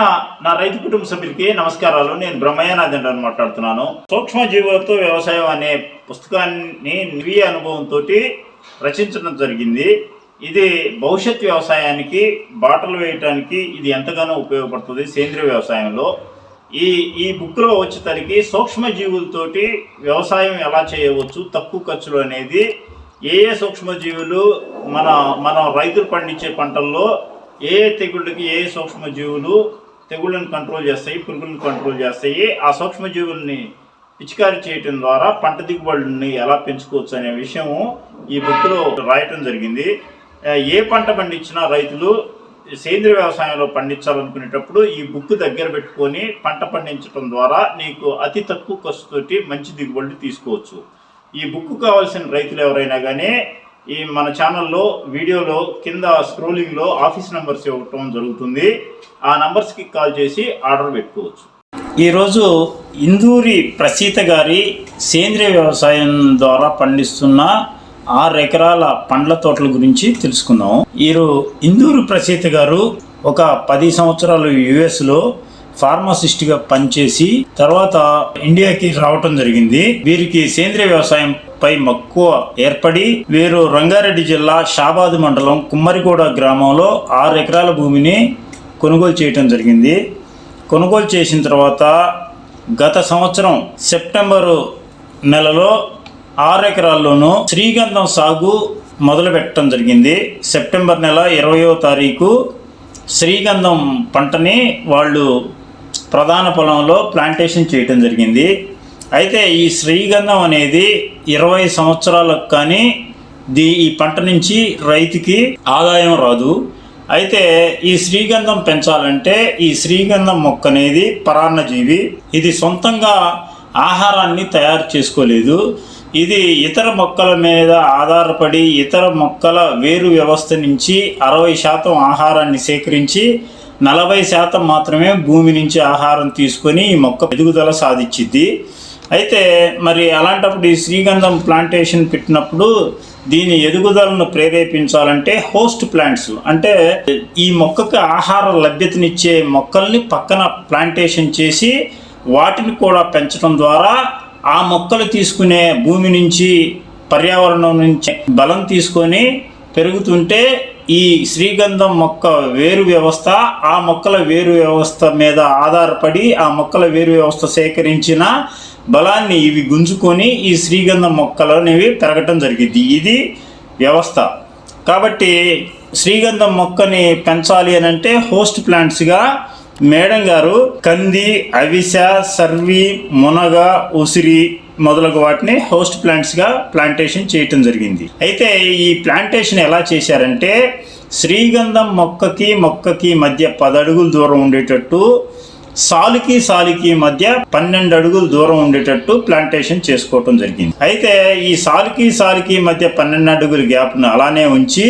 ప్రియమైన నా రైతు కుటుంబ సభ్యులకి నమస్కారాలు. నేను బ్రహ్మయ్యనాథన్ అని మాట్లాడుతున్నాను. సూక్ష్మ జీవులతో వ్యవసాయం అనే పుస్తకాన్ని నివీ అనుభవంతో రచించడం జరిగింది. ఇది భవిష్యత్ వ్యవసాయానికి బాటలు వేయటానికి ఇది ఎంతగానో ఉపయోగపడుతుంది సేంద్రియ వ్యవసాయంలో. ఈ ఈ బుక్లో వచ్చేసరికి సూక్ష్మ జీవులతోటి వ్యవసాయం ఎలా చేయవచ్చు తక్కువ ఖర్చులు అనేది ఏ ఏ సూక్ష్మజీవులు మన మన రైతులు పండించే పంటల్లో ఏ ఏ తెగుళ్ళకి ఏ ఏ సూక్ష్మజీవులు తెగుళ్ళను కంట్రోల్ చేస్తాయి పురుగులను కంట్రోల్ చేస్తాయి. ఆ సూక్ష్మజీవుల్ని పిచికారీ చేయటం ద్వారా పంట దిగుబడుల్ని ఎలా పెంచుకోవచ్చు అనే విషయము ఈ బుక్లో రాయటం జరిగింది. ఏ పంట పండించినా రైతులు సేంద్రియ వ్యవసాయంలో పండించాలనుకునేటప్పుడు ఈ బుక్ దగ్గర పెట్టుకొని పంట పండించడం ద్వారా నీకు అతి తక్కువ ఖర్చుతోటి మంచి దిగుబడులు తీసుకోవచ్చు. ఈ బుక్ కావాల్సిన రైతులు ఎవరైనా కానీ ఈ మన ఛానల్లో వీడియోలో కింద స్క్రోలింగ్లో ఆఫీస్ నెంబర్స్ ఇవ్వటం జరుగుతుంది. ఆ నంబర్స్కి కాల్ చేసి ఆర్డర్ పెట్టుకోవచ్చు. ఈరోజు ఇందూరి ప్రసీత గారి సేంద్రియ వ్యవసాయం ద్వారా పండిస్తున్న ఆరు ఎకరాల పండ్ల తోటల గురించి తెలుసుకుందాం. వీరు ఇందూరు ప్రసీత గారు ఒక పది సంవత్సరాలు యుఎస్లో ఫార్మసిస్ట్గా పనిచేసి తర్వాత ఇండియాకి రావటం జరిగింది. వీరికి సేంద్రియ వ్యవసాయం పై మక్కువ ఏర్పడి వీరు రంగారెడ్డి జిల్లా షాబాద్ మండలం కుమ్మరిగూడ గ్రామంలో ఆరు ఎకరాల భూమిని కొనుగోలు చేయటం జరిగింది. కొనుగోలు చేసిన తర్వాత గత సంవత్సరం సెప్టెంబరు నెలలో ఆరు ఎకరాల్లోనూ శ్రీగంధం సాగు మొదలు పెట్టడం జరిగింది. సెప్టెంబర్ నెల ఇరవయో తారీఖు శ్రీగంధం పంటని వాళ్ళు ప్రధాన పొలంలో ప్లాంటేషన్ చేయటం జరిగింది. అయితే ఈ శ్రీగంధం అనేది ఇరవై సంవత్సరాలకు కానీ దీ ఈ పంట నుంచి రైతుకి ఆదాయం రాదు. అయితే ఈ శ్రీగంధం పెంచాలంటే ఈ శ్రీగంధం మొక్క అనేది పరాన్నజీవి. ఇది సొంతంగా ఆహారాన్ని తయారు చేసుకోలేదు. ఇది ఇతర మొక్కల మీద ఆధారపడి ఇతర మొక్కల వేరు వ్యవస్థ నుంచి అరవై శాతం ఆహారాన్ని సేకరించి నలభై శాతం మాత్రమే భూమి నుంచి ఆహారం తీసుకొని ఈ మొక్క ఎదుగుదల సాధించింది అయితే మరి అలాంటప్పుడు ఈ శ్రీగంధం ప్లాంటేషన్ పెట్టినప్పుడు దీని ఎదుగుదలను ప్రేరేపించాలంటే హోస్ట్ ప్లాంట్స్ అంటే ఈ మొక్కకు ఆహార లభ్యతనిచ్చే మొక్కల్ని పక్కన ప్లాంటేషన్ చేసి వాటిని కూడా పెంచడం ద్వారా ఆ మొక్కలు తీసుకునే భూమి నుంచి పర్యావరణం నుంచి బలం తీసుకొని పెరుగుతుంటే ఈ శ్రీగంధం మొక్క వేరు వ్యవస్థ ఆ మొక్కల వేరు వ్యవస్థ మీద ఆధారపడి ఆ మొక్కల వేరు వ్యవస్థ సేకరించిన బలాన్ని ఇవి గుంజుకొని ఈ శ్రీగంధం మొక్కలు అనేవి పెరగటం జరిగింది. ఇది వ్యవస్థ. కాబట్టి శ్రీగంధం మొక్కని పెంచాలి అని అంటే హోస్ట్ ప్లాంట్స్గా మేడం గారు కంది అవిస సర్వి మునగ ఉసిరి మొదలగు వాటిని హోస్ట్ ప్లాంట్స్గా ప్లాంటేషన్ చేయటం జరిగింది. అయితే ఈ ప్లాంటేషన్ ఎలా చేశారంటే శ్రీగంధం మొక్కకి మొక్కకి మధ్య పదడుగుల దూరం ఉండేటట్టు సాలుకి సాలుకి మధ్య పన్నెండు అడుగులు దూరం ఉండేటట్టు ప్లాంటేషన్ చేసుకోవటం జరిగింది. అయితే ఈ సాలుకి సాలుకి మధ్య పన్నెండు అడుగుల గ్యాప్ను అలానే ఉంచి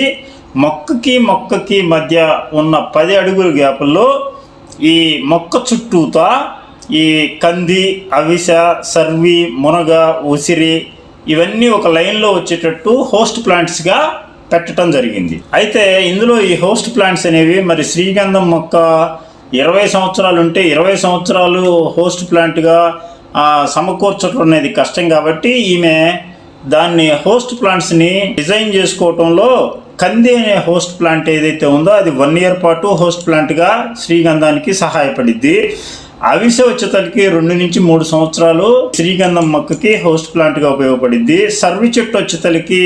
మొక్కకి మొక్కకి మధ్య ఉన్న పది అడుగుల గ్యాపుల్లో ఈ మొక్క చుట్టూతా ఈ కంది అవిస సర్వి మునగ ఉసిరి ఇవన్నీ ఒక లైన్లో వచ్చేటట్టు హోస్ట్ ప్లాంట్స్గా పెట్టడం జరిగింది. అయితే ఇందులో ఈ హోస్ట్ ప్లాంట్స్ అనేవి మరి శ్రీగంధం మొక్క ఇరవై సంవత్సరాలు ఉంటే ఇరవై సంవత్సరాలు హోస్ట్ ప్లాంట్గా సమకూర్చడం అనేది కష్టం కాబట్టి ఈమె దాన్ని హోస్ట్ ప్లాంట్స్ని డిజైన్ చేసుకోవటంలో కంది అనే హోస్ట్ ప్లాంట్ ఏదైతే ఉందో అది వన్ ఇయర్ పాటు హోస్ట్ ప్లాంట్గా శ్రీగంధానికి సహాయపడిద్ది. అవిసె వచ్చేతలకి రెండు నుంచి మూడు సంవత్సరాలు శ్రీగంధం మొక్కకి హోస్ట్ ప్లాంట్గా ఉపయోగపడిద్ది. సర్వి చెట్టు వచ్చేతలకి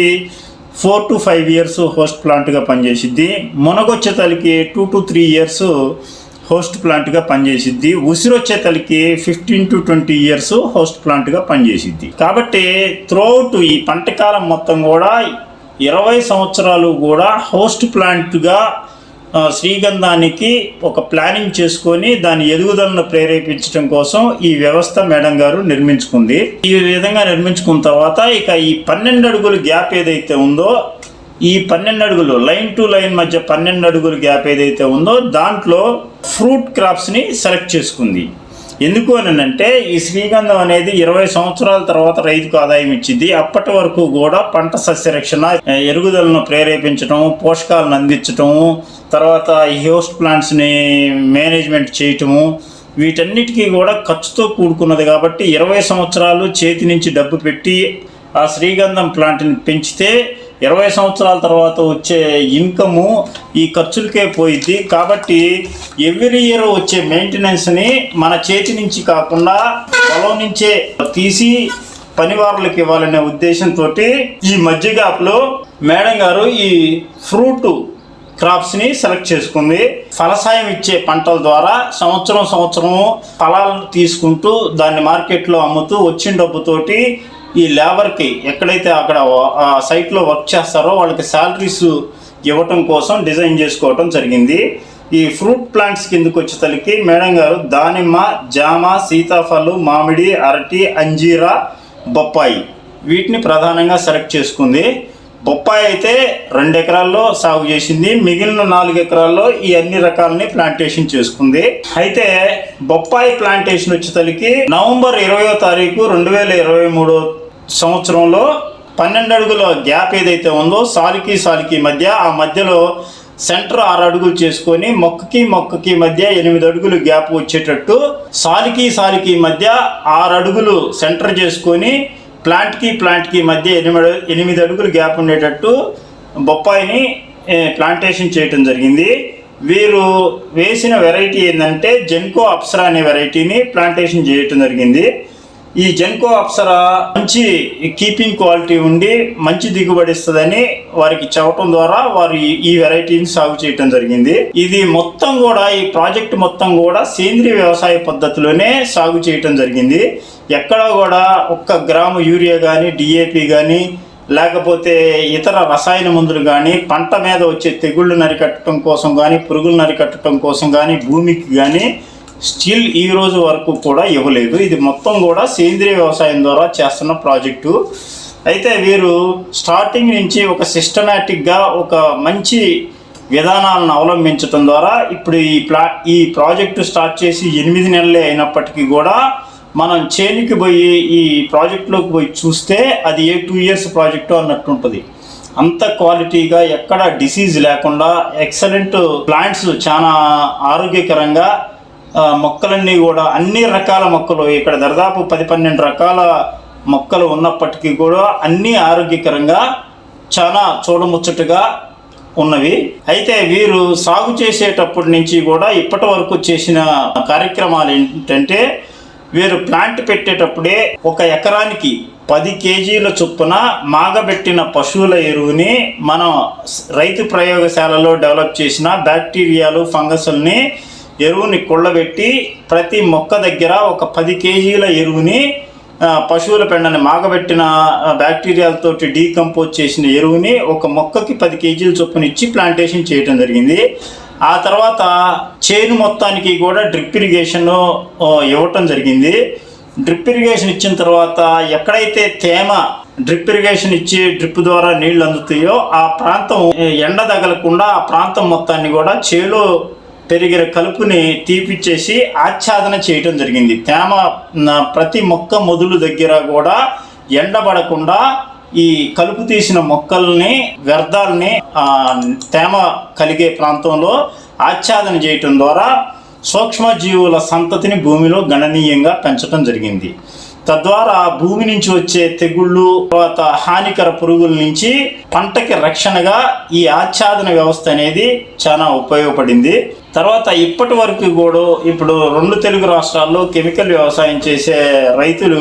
four to five years host ప్లాంట్గా పనిచేసిద్ది. మునగొచ్చేతలకి two to three years host ప్లాంట్గా పనిచేసిద్ది. ఉసిరి వచ్చేతలకి fifteen to twenty years host ప్లాంట్గా పనిచేసిద్ది. కాబట్టి త్రోఅవుట్ ఈ పంటకాలం మొత్తం కూడా ఇరవై సంవత్సరాలు కూడా హోస్ట్ ప్లాంట్గా శ్రీగంధానికి ఒక ప్లానింగ్ చేసుకొని దాని ఎదుగుదలను ప్రేరేపించడం కోసం ఈ వ్యవస్థ మేడం గారు నిర్మించుకుంది. ఈ విధంగా నిర్మించుకున్న తర్వాత ఇక ఈ పన్నెండు అడుగుల గ్యాప్ ఏదైతే ఉందో ఈ పన్నెండు అడుగులు లైన్ టు లైన్ మధ్య పన్నెండు అడుగుల గ్యాప్ ఏదైతే ఉందో దాంట్లో ఫ్రూట్ క్రాప్స్ని సెలెక్ట్ చేసుకుంది. ఎందుకు అని అంటే ఈ శ్రీగంధం అనేది ఇరవై సంవత్సరాల తర్వాత రైతుకు ఆదాయం ఇచ్చింది. అప్పటి వరకు కూడా పంట సస్యరక్షణ ఎరుగుదలను ప్రేరేపించడం పోషకాలను అందించటము తర్వాత హోస్ట్ ప్లాంట్స్ని మేనేజ్మెంట్ చేయటము వీటన్నిటికీ కూడా ఖర్చుతో కూడుకున్నది కాబట్టి ఇరవై సంవత్సరాలు చేతి నుంచి డబ్బు పెట్టి ఆ శ్రీగంధం ప్లాంట్ని పెంచితే ఇరవై సంవత్సరాల తర్వాత వచ్చే ఇన్కము ఈ ఖర్చులకే పోయిద్ది. కాబట్టి ఎవ్రీ ఇయర్ వచ్చే మెయింటెనెన్స్ని మన చేతి నుంచి కాకుండా పొలం నుంచే తీసి పనివారులకు ఇవ్వాలనే ఉద్దేశంతో ఈ మధ్య గ్యాప్లో మేడం గారు ఈ ఫ్రూట్ క్రాప్స్ని సెలెక్ట్ చేసుకుంది. ఫలసాయం ఇచ్చే పంటల ద్వారా సంవత్సరం సంవత్సరం ఫలాలను తీసుకుంటూ దాన్ని మార్కెట్లో అమ్ముతూ వచ్చిన డబ్బుతోటి ఈ లేబర్కి ఎక్కడైతే అక్కడ ఆ సైట్లో వర్క్ చేస్తారో వాళ్ళకి శాలరీస్ ఇవ్వటం కోసం డిజైన్ చేసుకోవటం జరిగింది. ఈ ఫ్రూట్ ప్లాంట్స్ కిందకు వచ్చేసరికి మేడం గారు దానిమ్మ జామ సీతాఫలం మామిడి అరటి అంజీరా బొప్పాయి వీటిని ప్రధానంగా సెలెక్ట్ చేసుకుంది. బొప్పాయి అయితే రెండు ఎకరాల్లో సాగు చేసింది. మిగిలిన నాలుగు ఎకరాల్లో ఈ అన్ని రకాలని ప్లాంటేషన్ చేసుకుంది. అయితే బొప్పాయి ప్లాంటేషన్ వచ్చేసరికి నవంబర్ ఇరవయో తారీఖు రెండు వేల ఇరవై మూడో సంవత్సరంలో పన్నెండు అడుగుల గ్యాప్ ఏదైతే ఉందో సాలికి సాలికి మధ్య ఆ మధ్యలో సెంటర్ ఆరు అడుగులు చేసుకొని మొక్కకి మొక్కకి మధ్య ఎనిమిది అడుగులు గ్యాప్ వచ్చేటట్టు సాలికి సాలికి మధ్య ఆరు అడుగులు సెంటర్ చేసుకొని ప్లాంట్కి ప్లాంట్కి మధ్య ఎనిమిది ఎనిమిది అడుగులు గ్యాప్ ఉండేటట్టు బొప్పాయిని ప్లాంటేషన్ చేయటం జరిగింది. వీరు వేసిన వెరైటీ ఏంటంటే జెన్కో అప్సరా అనే వెరైటీని ప్లాంటేషన్ చేయటం జరిగింది. ఈ జెన్కో అప్సరా మంచి కీపింగ్ క్వాలిటీ ఉండి మంచి దిగుబడి ఇస్తుందని వారికి చెప్పడం ద్వారా వారు ఈ- వెరైటీని సాగు చేయటం జరిగింది. ఇది మొత్తం కూడా ఈ ప్రాజెక్ట్ మొత్తం కూడా సేంద్రియ వ్యవసాయ పద్ధతిలోనే సాగు చేయటం జరిగింది. ఎక్కడా కూడా ఒక్క గ్రాము యూరియా కానీ డిఏపి కానీ లేకపోతే ఇతర రసాయన మందులు కానీ పంట మీద వచ్చే తెగుళ్ళు నరికట్టడం కోసం కానీ పురుగులు నరికట్టడం కోసం కానీ భూమికి కానీ స్టిల్ ఈ రోజు వరకు కూడా ఇవ్వలేదు. ఇది మొత్తం కూడా సేంద్రియ వ్యవసాయం ద్వారా చేస్తున్న ప్రాజెక్టు. అయితే వీరు స్టార్టింగ్ నుంచి ఒక సిస్టమేటిక్గా ఒక మంచి విధానాలను అవలంబించడం ద్వారా ఇప్పుడు ఈ ప్లా ఈ ప్రాజెక్టు స్టార్ట్ చేసి ఎనిమిది నెలలే అయినప్పటికీ కూడా మనం చేనికి పోయి ఈ ప్రాజెక్టులోకి పోయి చూస్తే అది ఏ టూ ఇయర్స్ ప్రాజెక్టు అన్నట్టు ఉంటుంది. అంత క్వాలిటీగా ఎక్కడ డిసీజ్ లేకుండా ఎక్సలెంట్ ప్లాంట్స్ చాలా ఆరోగ్యకరంగా మొక్కలన్నీ కూడా అన్ని రకాల మొక్కలు ఇక్కడ దాదాపు పది పన్నెండు రకాల మొక్కలు ఉన్నప్పటికీ కూడా అన్నీ ఆరోగ్యకరంగా చాలా చూడముచ్చటగా ఉన్నవి. అయితే వీరు సాగు చేసేటప్పటి నుంచి కూడా ఇప్పటి వరకు చేసిన కార్యక్రమాలు ఏంటంటే వీరు ప్లాంట్ పెట్టేటప్పుడే ఒక ఎకరానికి పది కేజీల చొప్పున మాగబెట్టిన పశువుల ఎరువుని మనం రైతు ప్రయోగశాలలో డెవలప్ చేసిన బ్యాక్టీరియాలు ఫంగస్ని ఎరువుని కుళ్ళబెట్టి ప్రతి మొక్క దగ్గర ఒక పది కేజీల ఎరువుని పశువుల పెండని మాగబెట్టిన బ్యాక్టీరియాలతో బ్యాక్టీరియాలతోటి డీకంపోజ్ చేసిన ఎరువుని ఒక మొక్కకి పది కేజీల చొప్పున ఇచ్చి ప్లాంటేషన్ చేయడం జరిగింది. ఆ తర్వాత చేను మొత్తానికి కూడా డ్రిప్ ఇరిగేషన్ ఇవ్వటం జరిగింది. డ్రిప్ ఇరిగేషన్ ఇచ్చిన తర్వాత ఎక్కడైతే తేమ డ్రిప్ ఇరిగేషన్ ఇచ్చి డ్రిప్ ద్వారా నీళ్ళు అందుతాయో ఆ ప్రాంతం ఎండ తగలకుండా ఆ ప్రాంతం మొత్తాన్ని కూడా చేలో పెరిగిన కలుపుని తీపిచ్చేసి ఆచ్ఛాదన చేయటం జరిగింది. తేమ ప్రతి మొక్క మొదలు దగ్గర కూడా ఎండబడకుండా ఈ కలుపు తీసిన మొక్కల్ని వ్యర్థాలని తేమ కలిగే ప్రాంతంలో ఆచ్ఛాదన చేయటం ద్వారా సూక్ష్మజీవుల సంతతిని భూమిలో గణనీయంగా పెంచడం జరిగింది. తద్వారా భూమి నుంచి వచ్చే తెగుళ్ళు తర్వాత హానికర పురుగుల నుంచి పంటకి రక్షణగా ఈ ఆచ్ఛాదన వ్యవస్థ అనేది చాలా ఉపయోగపడింది. తర్వాత ఇప్పటి వరకు కూడా ఇప్పుడు రెండు తెలుగు రాష్ట్రాల్లో కెమికల్ వ్యవసాయం చేసే రైతులు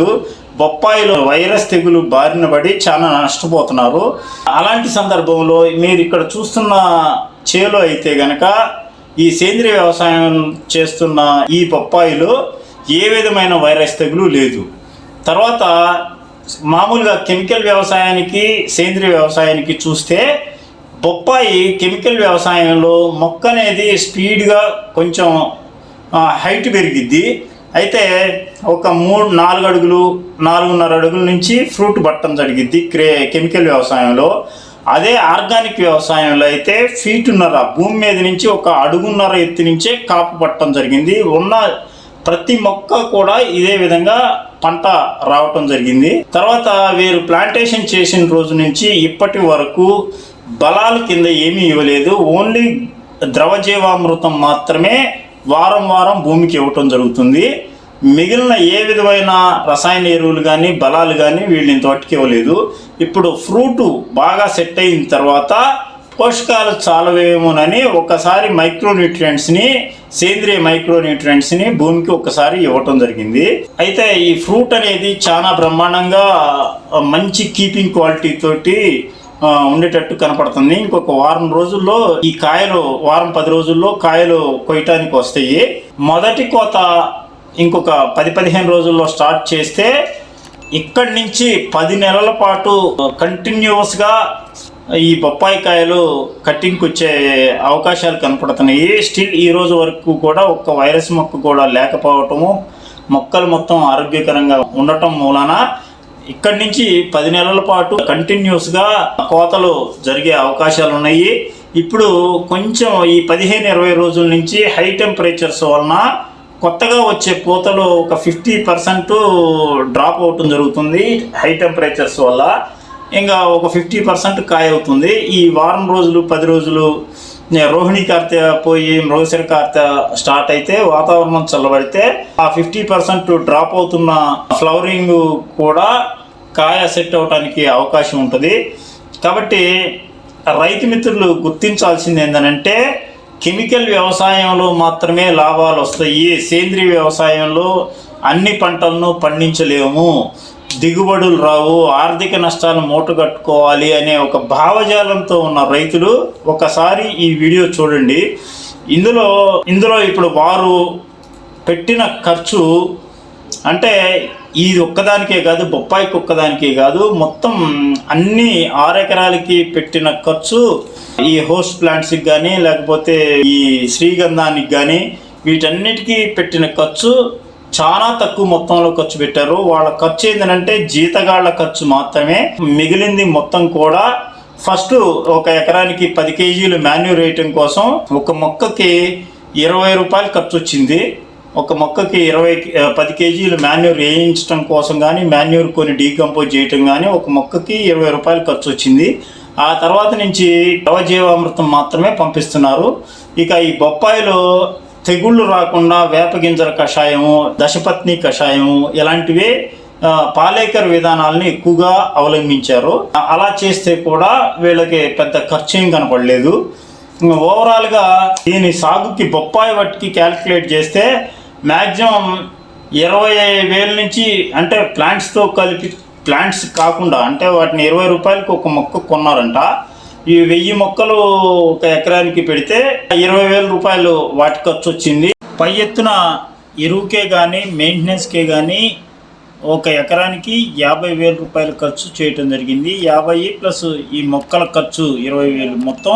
బొప్పాయిలో వైరస్ తెగులు బారిన పడి చాలా నష్టపోతున్నారు. అలాంటి సందర్భంలో మీరు ఇక్కడ చూస్తున్న చేలో అయితే గనక ఈ సేంద్రియ వ్యవసాయం చేస్తున్న ఈ బొప్పాయిలో ఏ విధమైన వైరస్ తెగులు లేదు. తర్వాత మామూలుగా కెమికల్ వ్యవసాయానికి సేంద్రియ వ్యవసాయానికి చూస్తే బొప్పాయి కెమికల్ వ్యవసాయంలో మొక్క అనేది స్పీడ్గా కొంచెం హైట్ పెరిగిద్ది. అయితే ఒక మూడు నాలుగు అడుగులు నాలుగున్నర అడుగుల నుంచి ఫ్రూట్ పట్టడం జరిగిద్ది క్రే కెమికల్ వ్యవసాయంలో. అదే ఆర్గానిక్ వ్యవసాయంలో అయితే ఫీటున్నర భూమి మీద నుంచి ఒక అడుగున్నర ఎత్తు నుంచే కాపు పట్టడం జరిగింది. ఉన్న ప్రతి మొక్క కూడా ఇదే విధంగా పంట రావటం జరిగింది. తర్వాత వీరు ప్లాంటేషన్ చేసిన రోజు నుంచి ఇప్పటి వరకు బలాల కింద ఏమీ ఇవ్వలేదు. ఓన్లీ ద్రవజీవామృతం మాత్రమే వారం వారం భూమికి ఇవ్వటం జరుగుతుంది. మిగిలిన ఏ విధమైన రసాయన ఎరువులు కానీ బలాలు కానీ వీళ్ళు ఇంతవరకు ఇవ్వలేదు. ఇప్పుడు ఫ్రూట్ బాగా సెట్ అయిన తర్వాత పోషకాలు చాలవేమోనని ఒకసారి మైక్రోన్యూట్రియంట్స్ని సేంద్రియ మైక్రోన్యూట్రియంట్స్ని భూమికి ఒకసారి ఇవ్వటం జరిగింది. అయితే ఈ ఫ్రూట్ అనేది చాలా బ్రహ్మాండంగా మంచి కీపింగ్ క్వాలిటీ తోటి ఉండేటట్టు కనపడుతుంది. ఇంకొక వారం రోజుల్లో ఈ కాయలు వారం పది రోజుల్లో కాయలు కొయ్యటానికి వస్తాయి. మొదటి కోత ఇంకొక పది పదిహేను రోజుల్లో స్టార్ట్ చేస్తే ఇక్కడి నుంచి పది నెలల పాటు కంటిన్యూస్గా ఈ బొప్పాయి కాయలు కట్టింగ్కి వచ్చే అవకాశాలు కనపడుతున్నాయి. స్టిల్ ఈ రోజు వరకు కూడా ఒక్క వైరస్ మొక్క కూడా లేకపోవటము మొక్కలు మొత్తం ఆరోగ్యకరంగా ఉండటం మూలన ఇక్కడి నుంచి పది నెలల పాటు కంటిన్యూస్గా కోతలు జరిగే అవకాశాలు ఉన్నాయి ఇప్పుడు కొంచెం ఈ పదిహేను ఇరవై రోజుల నుంచి హై టెంపరేచర్స్ వలన కొత్తగా వచ్చే పూతలు ఒక ఫిఫ్టీ పర్సెంట్ డ్రాప్ అవటం జరుగుతుంది హై టెంపరేచర్స్ వల్ల. ఇంకా ఒక ఫిఫ్టీ పర్సెంట్ కాయ అవుతుంది ఈ వారం రోజులు పది రోజులు రోహిణి కార్తె పోయి మృగశిర కార్తె స్టార్ట్ అయితే వాతావరణం చల్లబడితే ఆ ఫిఫ్టీ పర్సెంట్ డ్రాప్ అవుతున్న ఫ్లవరింగ్ కూడా కాయ సెట్ అవడానికి అవకాశం ఉంటుంది. కాబట్టి రైతు మిత్రులు గుర్తించాల్సింది ఏంటంటే కెమికల్ వ్యవసాయంలో మాత్రమే లాభాలు వస్తాయి సేంద్రీయ వ్యవసాయంలో అన్ని పంటలను పండించలేము. దిగుబడులు రావు ఆర్థిక నష్టాలు మూటగట్టుకోవాలి అనే ఒక భావజాలంతో ఉన్న రైతులు ఒకసారి ఈ వీడియో చూడండి. ఇందులో ఇందులో ఇప్పుడు వారు పెట్టిన ఖర్చు అంటే ఇది ఒక్కదానికే కాదు బొప్పాయికి ఒక్కదానికే కాదు మొత్తం అన్ని ఆరెకరాలకి పెట్టిన ఖర్చు ఈ హోస్ట్ ప్లాంట్స్కి కానీ లేకపోతే ఈ శ్రీగంధానికి కానీ వీటన్నిటికీ పెట్టిన ఖర్చు చాలా తక్కువ మొత్తంలో ఖర్చు పెట్టారు. వాళ్ళ ఖర్చు ఏంటంటే జీతగాళ్ళ ఖర్చు మాత్రమే. మిగిలింది మొత్తం కూడా ఫస్ట్ ఒక ఎకరానికి పది కేజీలు మాన్యూర్ వేయటం కోసం ఒక మొక్కకి ఇరవై రూపాయలు ఖర్చు వచ్చింది. ఒక మొక్కకి ఇరవై పది కేజీలు మాన్యూర్ వేయించడం కోసం కానీ మాన్యూర్ కొన్ని డీకంపోజ్ చేయటం కానీ ఒక మొక్కకి ఇరవై రూపాయలు ఖర్చు వచ్చింది. ఆ తర్వాత నుంచి నవజీవామృతం మాత్రమే పంపిస్తున్నారు. ఇక ఈ బొప్పాయిలో తెగుళ్ళు రాకుండా వేప గింజల కషాయము దశపత్ని కషాయము ఇలాంటివే పాలేకర్ విధానాలని ఎక్కువగా అవలంబించారు. అలా చేస్తే కూడా వీళ్ళకి పెద్ద ఖర్చు ఏం కనపడలేదు ఓవరాల్గా దీని సాగుకి బొప్పాయి వట్టికి క్యాలిక్యులేట్ చేస్తే మ్యాక్సిమం ఇరవై వేల నుంచి అంటే ప్లాంట్స్తో కలిపి ప్లాంట్స్ కాకుండా అంటే వాటిని ఇరవై రూపాయలకి ఒక మొక్క కొన్నారంట. ఈ వెయ్యి మొక్కలు ఒక ఎకరానికి పెడితే ఇరవై వేల రూపాయలు వాటి ఖర్చు వచ్చింది. పై ఎత్తున ఎరువుకే కానీ మెయింటెనెన్స్కే కానీ ఒక ఎకరానికి యాభై వేల రూపాయలు ఖర్చు చేయటం జరిగింది. యాభై ప్లస్ ఈ మొక్కల ఖర్చు ఇరవై వేలు మొత్తం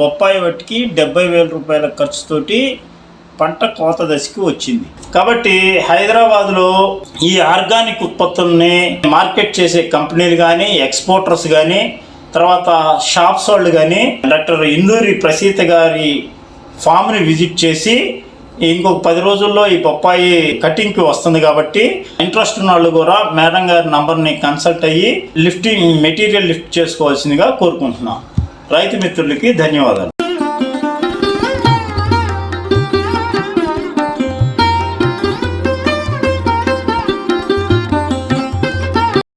బొప్పాయి వట్టికి డెబ్బై వేల రూపాయల ఖర్చుతోటి పంట కోత దశకి వచ్చింది. కాబట్టి హైదరాబాద్లో ఈ ఆర్గానిక్ ఉత్పత్తుల్ని మార్కెట్ చేసే కంపెనీలు కానీ ఎక్స్పోర్టర్స్ కానీ తర్వాత షాప్స్ వాళ్ళు కానీ డాక్టర్ ఇందూరి ప్రసీత గారి ఫామ్ని విజిట్ చేసి ఇంకొక పది రోజుల్లో ఈ బొప్పాయి కటింగ్కి వస్తుంది కాబట్టి ఇంట్రెస్ట్ ఉన్న వాళ్ళు కూడా మేడం గారి నంబర్ని కన్సల్ట్ అయ్యి లిఫ్టింగ్ మెటీరియల్ లిఫ్ట్ చేసుకోవాల్సిందిగా కోరుకుంటున్నాం. రైతు మిత్రులకి ధన్యవాదాలు.